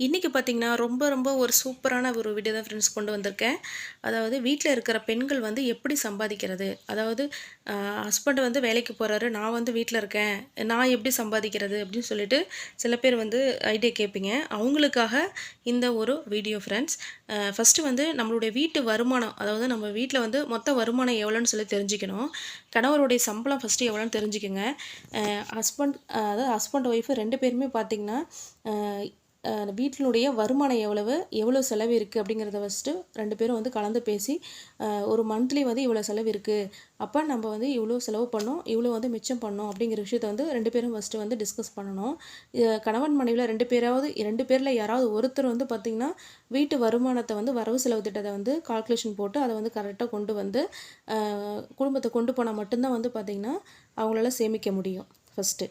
இன்றைக்கி பார்த்தீங்கன்னா ரொம்ப ரொம்ப ஒரு சூப்பரான ஒரு வீடியோ தான் ஃப்ரெண்ட்ஸ் கொண்டு வந்திருக்கேன். அதாவது வீட்டில் இருக்கிற பெண்கள் வந்து எப்படி சம்பாதிக்கிறது? அதாவது ஹஸ்பண்ட் வந்து வேலைக்கு போகிறாரு நான் வந்து வீட்டில் இருக்கேன் நான் எப்படி சம்பாதிக்கிறது அப்படின்னு சொல்லிட்டு சில பேர் வந்து ஐடியா கேட்பீங்க. அவங்களுக்காக இந்த ஒரு வீடியோ ஃப்ரெண்ட்ஸ் ஃபஸ்ட்டு வந்து நம்மளுடைய வீட்டு வருமானம் அதாவது நம்ம வீட்டில் வந்து மொத்த வருமானம் எவ்வளோன்னு சொல்லி தெரிஞ்சுக்கணும். கணவருடைய சம்பளம் ஃபஸ்ட்டு எவ்வளோன்னு தெரிஞ்சுக்கோங்க. ஹஸ்பண்ட் அதாவது ஹஸ்பண்ட் ஒய்ஃபு ரெண்டு பேருமே பார்த்திங்கன்னா வீட்டினுடைய வருமானம் எவ்வளவு எவ்வளோ செலவு இருக்குது அப்படிங்கிறத ஃபஸ்ட்டு ரெண்டு பேரும் வந்து கலந்து பேசி ஒரு மந்த்லி வந்து இவ்வளோ செலவு இருக்குது அப்போ நம்ம வந்து இவ்வளோ செலவு பண்ணோம் இவ்வளோ வந்து மிச்சம் பண்ணோம் அப்படிங்கிற விஷயத்த வந்து ரெண்டு பேரும் ஃபஸ்ட்டு வந்து டிஸ்கஸ் பண்ணணும். கணவன் மனைவியில் ரெண்டு பேராவது ரெண்டு பேரில் யாராவது ஒருத்தர் வந்து பார்த்திங்கன்னா வீட்டு வருமானத்தை வந்து வரவு செலவு திட்டத்தை வந்து கால்குலேஷன் போட்டு அதை வந்து கரெக்டாக கொண்டு வந்து குடும்பத்தை கொண்டு போனால் மட்டும்தான் வந்து பார்த்திங்கன்னா அவங்களால சேமிக்க முடியும் ஃபஸ்ட்டு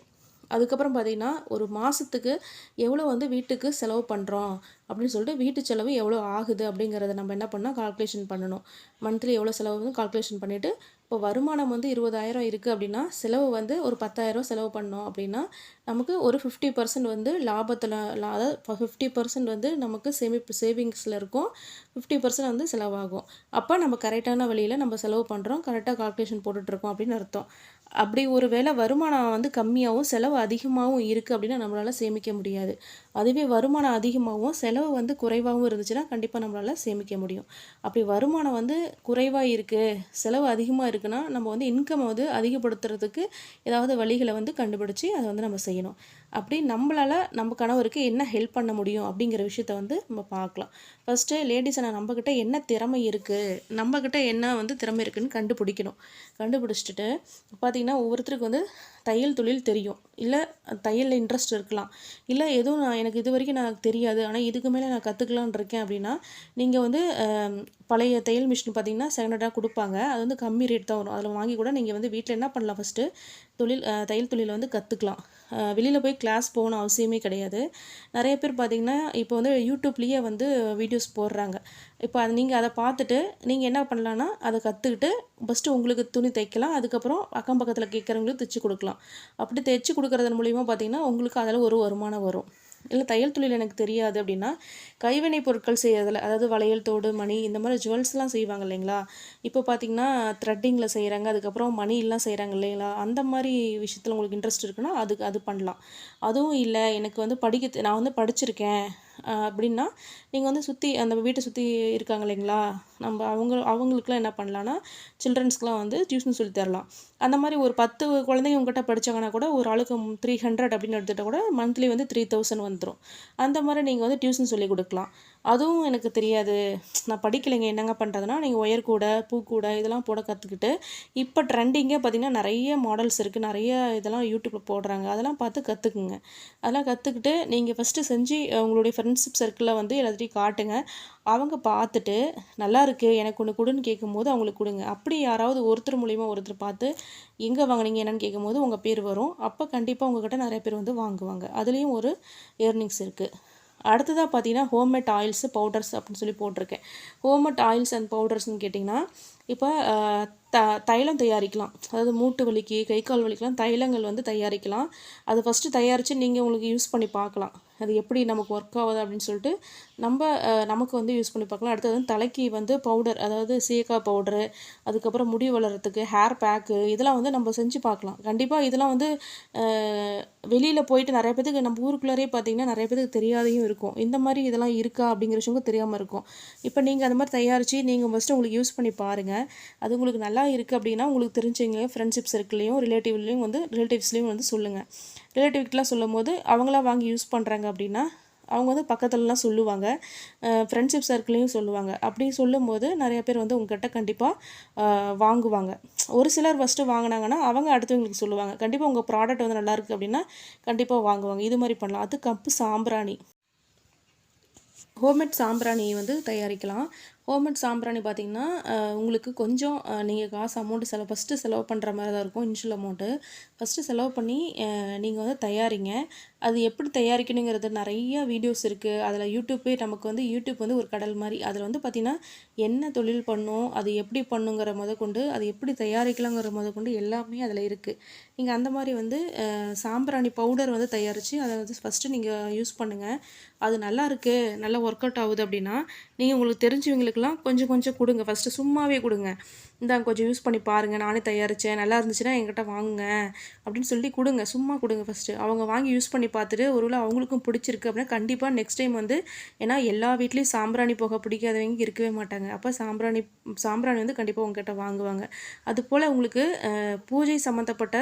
அதுக்கப்புறம் பார்த்திங்கன்னா ஒரு மாதத்துக்கு எவ்வளோ வந்து வீட்டுக்கு செலவு பண்ணுறோம் அப்படின்னு சொல்லிட்டு வீட்டு செலவு எவ்வளோ ஆகுது அப்படிங்கிறத நம்ம என்ன பண்ணால் கால்குலேஷன் பண்ணணும். மந்த்லி எவ்வளோ செலவு வந்து கால்குலேஷன் பண்ணிவிட்டு இப்போ வருமானம் வந்து இருபதாயிரம் இருக்குது அப்படின்னா செலவு வந்து ஒரு பத்தாயிரம் செலவு பண்ணோம் அப்படின்னா நமக்கு ஒரு ஃபிஃப்டி பர்சன்ட் வந்து லாபத்தில் அதாவது ஃபிஃப்டி பர்சன்ட் வந்து நமக்கு சேமிப்பு சேவிங்ஸில் இருக்கும். ஃபிஃப்டி பர்சன்ட் வந்து செலவாகும். அப்போ நம்ம கரெக்டான வழியில் நம்ம செலவு பண்ணுறோம் கரெக்டாக கால்குலேஷன் போட்டுட்ருக்கோம் அப்படின்னு அர்த்தம். அப்படி ஒரு வேளை வருமானம் வந்து கம்மியாகவும் செலவு அதிகமாகவும் இருக்குது அப்படின்னா நம்மளால் சேமிக்க முடியாது. அதுவே வருமானம் அதிகமாகவும் செலவு வந்து குறைவாகவும் இருந்துச்சுன்னா கண்டிப்பாக நம்மளால் சேமிக்க முடியும். அப்படி வருமானம் வந்து குறைவாக இருக்குது செலவு அதிகமாக இருக்குன்னா நம்ம வந்து இன்கம் வந்து அதிகப்படுத்துறதுக்கு ஏதாவது வழிகளை வந்து கண்டுபிடிச்சி அதை வந்து நம்ம செய்யணும். அப்படி நம்மளால் நம்ம கணவருக்கு என்ன ஹெல்ப் பண்ண முடியும் அப்படிங்கிற விஷயத்த வந்து நம்ம பார்க்கலாம். ஃபஸ்ட்டு லேடிஸை நான் நம்மக்கிட்ட என்ன திறமை இருக்குது நம்மக்கிட்ட என்ன வந்து திறமை இருக்குதுன்னு கண்டுபிடிக்கணும். கண்டுபிடிச்சிட்டு பார்த்திங்கன்னா ஒவ்வொருத்தருக்கு வந்து தையல் தொழில் தெரியும். இல்லை தையலில் இன்ட்ரெஸ்ட் இருக்கலாம். இல்லை எதுவும் நான் எனக்கு இது வரைக்கும் நான் தெரியாது. ஆனால் இதுக்கு மேலே நான் கற்றுக்கலான் இருக்கேன் அப்படின்னா நீங்கள் வந்து பழைய தையல் மிஷின் பார்த்தீங்கன்னா செகண்டடாக கொடுப்பாங்க. அது வந்து கம்மி ரேட் தான் வரும். அதில் வாங்கி கூட நீங்கள் வந்து வீட்டில் என்ன பண்ணலாம் ஃபஸ்ட்டு தொழில் தையல் தொழிலை வந்து கற்றுக்கலாம் வெளியில் போய் கிளாஸ் போகணும் அவசியமே கிடையாது. நிறைய பேர் பார்த்தீங்கன்னா இப்போ வந்து யூடியூப்லேயே வந்து வீடியோஸ் போடுறாங்க. இப்போ அது நீங்கள் அதை பார்த்துட்டு நீங்கள் என்ன பண்ணலான்னா அதை கற்றுக்கிட்டு ஃபஸ்ட்டு உங்களுக்கு துணி தைக்கலாம். அதுக்கப்புறம் அக்கம் பக்கத்தில் கேட்குறவங்களுக்கு தைச்சி கொடுக்கலாம். அப்படி தைச்சி கொடுக்குறதன் மூலிமா பார்த்தீங்கன்னா உங்களுக்கு அதில் ஒரு வருமானம் வரும். இல்லை தையல் தொழில் எனக்கு தெரியாது அப்படின்னா கைவினை பொருட்கள் செய்யறதில் அதாவது வளையல் தோடு மணி இந்த மாதிரி ஜுவல்ஸ்லாம் செய்வாங்க இல்லைங்களா? இப்போ பார்த்தீங்கன்னா த்ரெட்டிங்கில் செய்கிறாங்க அதுக்கப்புறம் மணிலாம் செய்கிறாங்க இல்லைங்களா? அந்த மாதிரி விஷயத்தில் உங்களுக்கு இன்ட்ரெஸ்ட் இருக்குன்னா அதுக்கு அது பண்ணலாம். அதுவும் இல்லை எனக்கு வந்து படிக்க நான் வந்து படிச்சிருக்கேன். அப்படின்னா நீங்கள் வந்து சுற்றி அந்த வீட்டை சுற்றி இருக்காங்க இல்லைங்களா? நம்ம அவங்க அவங்களுக்குலாம் என்ன பண்ணலான்னா சில்ட்ரன்ஸ்க்குலாம் வந்து டியூஷன் சொல்லி தரலாம். அந்த மாதிரி ஒரு பத்து குழந்தைங்க உங்ககிட்ட படிச்சாங்கன்னா கூட ஒரு ஆளுக்கு த்ரீ ஹண்ட்ரட் அப்படின்னு எடுத்துகிட்டா கூட மந்த்லி வந்து த்ரீ தௌசண்ட் வந்துடும் அந்த மாதிரி நீங்கள் வந்து டியூஷன் சொல்லி கொடுக்கலாம். அதுவும் எனக்கு தெரியாது. நான் படிக்கலைங்க என்னங்க பண்ணுறதுனா நீங்கள் ஒயர் கூடை பூ கூடை இதெல்லாம் போட கற்றுக்கிட்டு இப்போ ட்ரெண்டிங்கே பார்த்தீங்கன்னா நிறைய மாடல்ஸ் இருக்குது நிறைய இதெல்லாம் யூடியூப்பில் போடுறாங்க. அதெல்லாம் பார்த்து கற்றுக்குங்க அதெல்லாம் கற்றுக்கிட்டு நீங்கள் ஃபஸ்ட்டு செஞ்சு உங்களுடைய ஃப்ரெண்ட்ஷிப் சர்க்கிளில் வந்து எல்லாத்தையும் காட்டுங்க. அவங்க பார்த்துட்டு நல்லா இருக்குது எனக்கு ஒன்று கொடுன்னு கேட்கும்போது அவங்களுக்கு கொடுங்க. அப்படி யாராவது ஒருத்தர் மூலிமா ஒருத்தர் பார்த்து எங்கே வாங்குனீங்க? என்னன்னு கேட்கும்போது உங்கள் பேர் வரும். அப்போ கண்டிப்பாக உங்ககிட்ட நிறைய பேர் வந்து வாங்குவாங்க. அதுலேயும் ஒரு ஏர்னிங்ஸ் இருக்குது அடுத்ததாக பார்த்தீங்கன்னா ஹோம்மேட் ஆயில்ஸு பவுடர்ஸ் அப்படின்னு சொல்லி போட்டிருக்கேன். ஹோம்மேட் ஆயில்ஸ் அண்ட் பவுடர்ஸ்னு கேட்டிங்கன்னா இப்போ த தைலம் தயாரிக்கலாம். அதாவது மூட்டு வலிக்கு கை கால் வலிக்கெலாம் தைலங்கள் வந்து தயாரிக்கலாம். அது ஃபஸ்ட்டு தயாரித்து நீங்கள் உங்களுக்கு யூஸ் பண்ணி பார்க்கலாம். அது எப்படி நமக்கு ஒர்க் ஆகுது அப்படின்னு சொல்லிட்டு நம்ம நமக்கு வந்து யூஸ் பண்ணி பார்க்கலாம். அடுத்தது வந்து தலைக்கு வந்து பவுடர் அதாவது சீக்காய் பவுடரு அதுக்கப்புறம் முடி வளர்கிறதுக்கு ஹேர் பேக்கு இதெல்லாம் வந்து நம்ம செஞ்சு பார்க்கலாம். கண்டிப்பாக இதெல்லாம் வந்து வெளியில் போயிட்டு நிறைய பேத்துக்கு நம்ம ஊருக்குள்ளாரே பார்த்தீங்கன்னா நிறைய பேத்துக்கு தெரியாதையும் இருக்கும். இந்த மாதிரி இதெல்லாம் இருக்கா அப்படிங்கிற விஷயம் தெரியாமல் இருக்கும். இப்போ நீங்கள் அந்த மாதிரி தயாரித்து நீங்கள் ஃபஸ்ட்டு உங்களுக்கு யூஸ் பண்ணி பாருங்கள் அது உங்களுக்கு நல்லா இருக்குது அப்படின்னா உங்களுக்கு தெரிஞ்சவங்க ஃப்ரெண்ட்ஷிப் சர்க்கிள்லையும் ரிலேட்டிவ்லையும் வந்து ரிலேட்டிவ்ஸ்லேயும் வந்து சொல்லுங்கள் ரிலேட்டிவ்கிட்டலாம் சொல்லும் போது அவங்களாம் வாங்கி யூஸ் பண்ணுறாங்க அப்படின்னா அவங்க வந்து பக்கத்துலலாம் சொல்லுவாங்க. ஃப்ரெண்ட்ஷிப் சர்க்கிளையும் சொல்லுவாங்க. அப்படி சொல்லும்போது நிறைய பேர் வந்து உங்ககிட்ட கண்டிப்பாக வாங்குவாங்க. ஒரு சிலர் ஃபஸ்ட்டு வாங்கினாங்கன்னா அவங்க அடுத்தவங்களுக்கு சொல்லுவாங்க. கண்டிப்பாக உங்கள் ப்ராடக்ட் வந்து நல்லா இருக்குது அப்படின்னா கண்டிப்பாக வாங்குவாங்க. இது மாதிரி பண்ணலாம். அது கப்பு சாம்பிராணி. ஹோம்மேட் சாம்பிராணி வந்து தயாரிக்கலாம். ஹோம்மேட் சாம்பிராணி பார்த்தீங்கன்னா உங்களுக்கு கொஞ்சம் நீங்கள் காசு அமௌண்ட்டு செலவு ஃபஸ்ட்டு செலவு பண்ணுற மாதிரி தான் இருக்கும் இன்ஷியல் அமௌண்ட்டு ஃபஸ்ட்டு செலவு பண்ணி நீங்கள் வந்து தயாரிங்க. அது எப்படி தயாரிக்கணுங்கிறது நிறைய வீடியோஸ் இருக்குது அதில் யூடியூப்பே நமக்கு வந்து யூடியூப் வந்து ஒரு கடல் மாதிரி. அதில் வந்து பார்த்திங்கன்னா என்ன தொழில் பண்ணும் அது எப்படி பண்ணுங்கிற முத கொண்டு அது எப்படி தயாரிக்கலாங்கிற முத கொண்டு எல்லாமே அதில் இருக்குது நீங்கள் அந்த மாதிரி வந்து சாம்பிராணி பவுடர் வந்து தயாரித்து அதை வந்து ஃபஸ்ட்டு நீங்கள் யூஸ் பண்ணுங்கள் அது நல்லா இருக்குது நல்லா ஒர்க் அவுட் ஆகுது அப்படின்னா நீங்கள் உங்களுக்கு தெரிஞ்சவங்களுக்குலாம் கொஞ்சம் கொஞ்சம் கொடுங்க. ஃபஸ்ட்டு சும்மாவே கொடுங்க. இந்தாங்க கொஞ்சம் யூஸ் பண்ணி பாருங்கள் நானே தயாரித்தேன் நல்லா இருந்துச்சுன்னா என்கிட்ட வாங்குங்க. அப்படின்னு சொல்லி கொடுங்க. சும்மா கொடுங்க ஃபஸ்ட்டு அவங்க வாங்கி யூஸ் பண்ணி பார்த்துட்டு ஒருவேளை அவங்களுக்கும் பிடிச்சிருக்கு அப்படின்னா கண்டிப்பாக நெக்ஸ்ட் டைம் வந்து ஏன்னா எல்லா வீட்லேயும் சாம்பிராணி புகை பிடிக்காதவங்க இருக்கவே மாட்டாங்க. அப்போ சாம்பிராணி சாம்பிராணி வந்து கண்டிப்பாக உங்ககிட்ட வாங்குவாங்க. அது போல் உங்களுக்கு பூஜை சம்மந்தப்பட்ட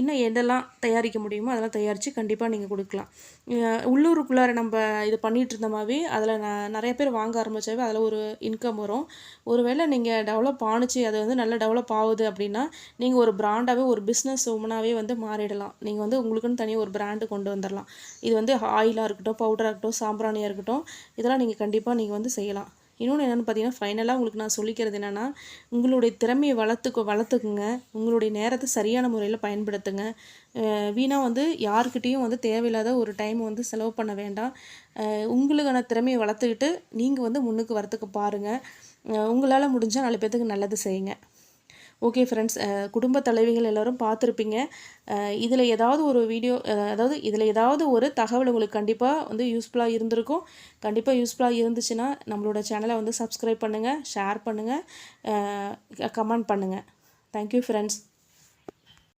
இன்னும் எதெல்லாம் தயாரிக்க முடியுமோ அதெல்லாம் தயாரித்து கண்டிப்பாக நீங்கள் கொடுக்கலாம். உள்ளூருக்குள்ளார நம்ம இது பண்ணிகிட்டு இருந்த மாதிரி அதில் நிறைய பேர் வாங்க ஆரம்பிச்சாவே அதில் ஒரு இன்கம் வரும். ஒருவேளை நீங்கள் டெவலப் ஆணுச்சு அது வந்து நல்லா டெவலப் ஆகுது அப்படின்னா நீங்கள் ஒரு பிராண்டாகவே ஒரு பிஸ்னஸ் உமனாகவே வந்து மாறிடலாம். நீங்கள் வந்து உங்களுக்குன்னு தனியாக ஒரு பிராண்டு கொண்டு வந்துடலாம். இது வந்து ஆயிலாக இருக்கட்டும் பவுடராக இருக்கட்டும் சாம்பிராணியாக இருக்கட்டும் இதெல்லாம் நீங்கள் கண்டிப்பாக நீங்கள் வந்து செய்யலாம். இன்னொன்று என்னென்னு பார்த்தீங்கன்னா ஃபைனலாக உங்களுக்கு நான் சொல்லிக்கிறது என்னென்னா உங்களுடைய திறமையை வளர்த்துக்கு வளர்த்துக்குங்க. உங்களுடைய நேரத்தை சரியான முறையில் பயன்படுத்துங்க. வீணாக வந்து யாருக்கிட்டேயும் வந்து தேவையில்லாத ஒரு டைம் வந்து செலவு பண்ண வேண்டாம். உங்களுக்கான திறமையை வளர்த்துக்கிட்டு நீங்கள் வந்து முன்னுக்கு வரத்துக்கு பாருங்கள் உங்களால் முடிஞ்சால் நாலு பேர்த்துக்கு நல்லது செய்யுங்க. ஓகே ஃப்ரெண்ட்ஸ் குடும்ப தலைவிகள் எல்லோரும் பார்த்துருப்பீங்க. இதில் ஏதாவது ஒரு வீடியோ அதாவது இதில் ஏதாவது ஒரு தகவல் உங்களுக்கு கண்டிப்பாக வந்து யூஸ்ஃபுல்லாக இருந்திருக்கும். கண்டிப்பாக யூஸ்ஃபுல்லாக இருந்துச்சுன்னா நம்மளோட சேனலை வந்து சப்ஸ்கிரைப் பண்ணுங்கள் ஷேர் பண்ணுங்கள் கமெண்ட் பண்ணுங்கள் தேங்க்யூ ஃப்ரெண்ட்ஸ்